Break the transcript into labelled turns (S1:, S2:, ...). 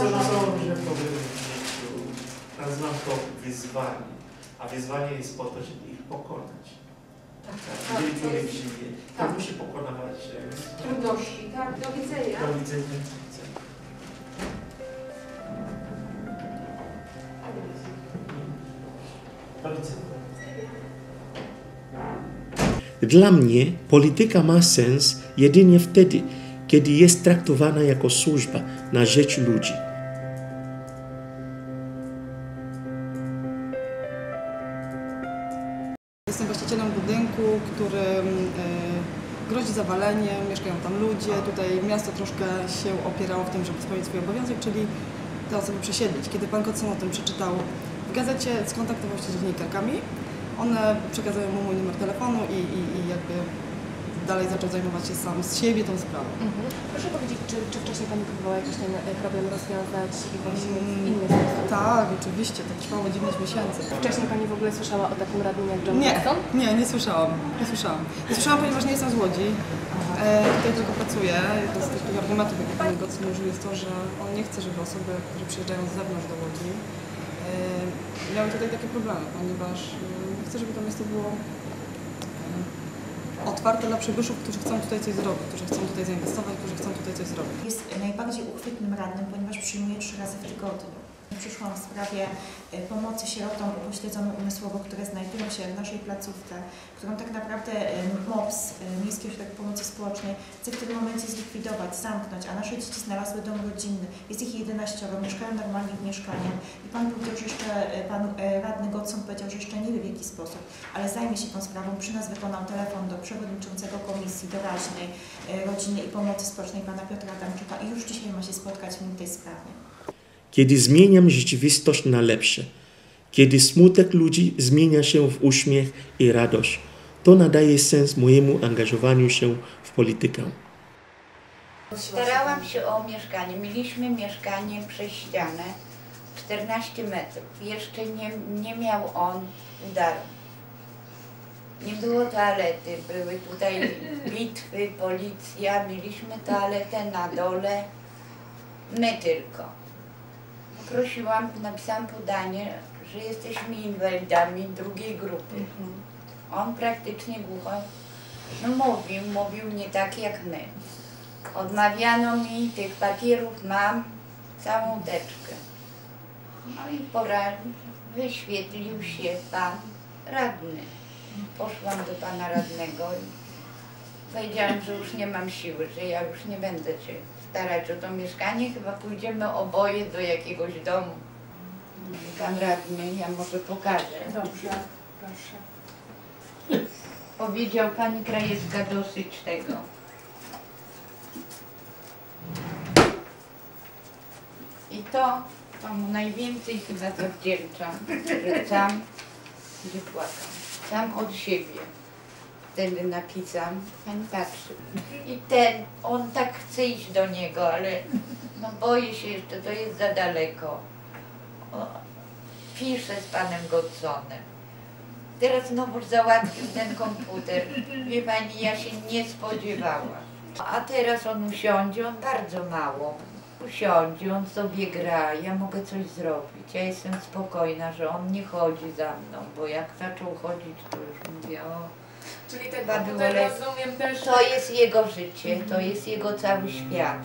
S1: Oni zarzucają, że w życiu nazywam to wyzwanie, a wyzwanie jest po to, żeby ich pokonać.
S2: Tak,
S1: tak, Jeżeli człowiek żyje, to
S2: tak.
S1: musi pokonywać e,
S2: trudności. Tak. Do widzenia.
S1: Do widzenia. Dla mnie polityka ma sens jedynie wtedy, kiedy jest traktowana jako służba na rzecz ludzi.
S3: Właścicielem budynku, który e, grozi zawaleniem, mieszkają tam ludzie. Tutaj miasto troszkę się opierało w tym, żeby spełnić swój obowiązek, czyli te osoby przesiedlić. Kiedy pan Kotson o tym przeczytał w gazecie, skontaktował się z dziennikarkami. One przekazują mu mój numer telefonu i, i, i jakby dalej zaczął zajmować się sam z siebie tą sprawą.
S4: Mhm. Proszę powiedzieć, czy, czy wcześniej Pani próbowała jakiś ten e, problem rozwiązać i właśnie w
S3: Mm,
S4: inny sposób?
S3: Tak, oczywiście, to trwało 9 miesięcy.
S4: Wcześniej Pani w ogóle słyszała o takim radnym jak John
S3: Nie, nie, nie słyszałam. Nie słyszałam. Nie słyszałam, ponieważ nie jestem z Łodzi. E, tutaj tylko pracuję. Jeden z tych argumentów, jakie Pan Gocyn użył, jest to, że on nie chce, żeby osoby, które przyjeżdżają z zewnątrz do Łodzi, e, miały tutaj takie problemy, ponieważ e, nie chcę, żeby to miasto było otwarte dla przybyszów, którzy chcą tutaj coś zrobić, którzy chcą tutaj zainwestować, którzy chcą tutaj coś zrobić.
S5: Jest najbardziej uchwytnym radnym, ponieważ przyjmuje trzy razy w tygodniu. Przyszłam w sprawie e, pomocy sierotom upośledzonym umysłowo, które znajdują się w naszej placówce, którą tak naprawdę MOPS, e, Miejski Ośrodek Pomocy Społecznej, chce w tym momencie zlikwidować, zamknąć, a nasze dzieci znalazły dom rodzinny. Jest ich 11, mieszkają normalnie w mieszkaniu. I Pan powiedział, że jeszcze, e, Pan e, Radny Godson powiedział, że jeszcze nie wie w jaki sposób, ale zajmie się tą sprawą. Przy nas wykonał telefon do przewodniczącego Komisji Doraźnej e, Rodziny i Pomocy Społecznej Pana Piotra Adamczyka i już dzisiaj ma się spotkać w tej sprawie.
S1: Kiedy zmieniam rzeczywistość na lepsze, kiedy smutek ludzi zmienia się w uśmiech i radość, to nadaje sens mojemu angażowaniu się w politykę.
S6: Starałam się o mieszkanie. Mieliśmy mieszkanie przez ścianę 14 metrów. Jeszcze nie, nie miał on udaru. Nie było toalety, były tutaj bitwy, policja, mieliśmy toaletę na dole, my tylko. Prosiłam, napisałam podanie, że jesteśmy inwalidami drugiej grupy. On praktycznie głucho no mówił, mówił nie tak jak my. Odmawiano mi, tych papierów mam całą teczkę. No i pora, wyświetlił się pan radny. Poszłam do pana radnego i powiedziałam, że już nie mam siły, że ja już nie będę się starać o to mieszkanie, chyba pójdziemy oboje do jakiegoś domu. Pan radny, ja może pokażę.
S2: Dobrze, proszę.
S6: Powiedział pani Krajewska dosyć tego. I to, to najwięcej chyba zawdzięczam, że sam gdzie płakał. Sam od siebie. Wtedy napisam, pani patrzy. I ten, on tak chce iść do niego, ale no boję się jeszcze, to jest za daleko. O, piszę z panem Godsonem. Teraz znowu załatwił ten komputer. Wie pani, ja się nie spodziewałam. A teraz on usiądzie, on bardzo mało. Usiądzie, on sobie gra, ja mogę coś zrobić. Ja jestem spokojna, że on nie chodzi za mną, bo jak zaczął chodzić, to już mówię, o,
S2: Czyli ten komputer rozumiem też...
S6: to jest jego życie, to jest jego cały świat.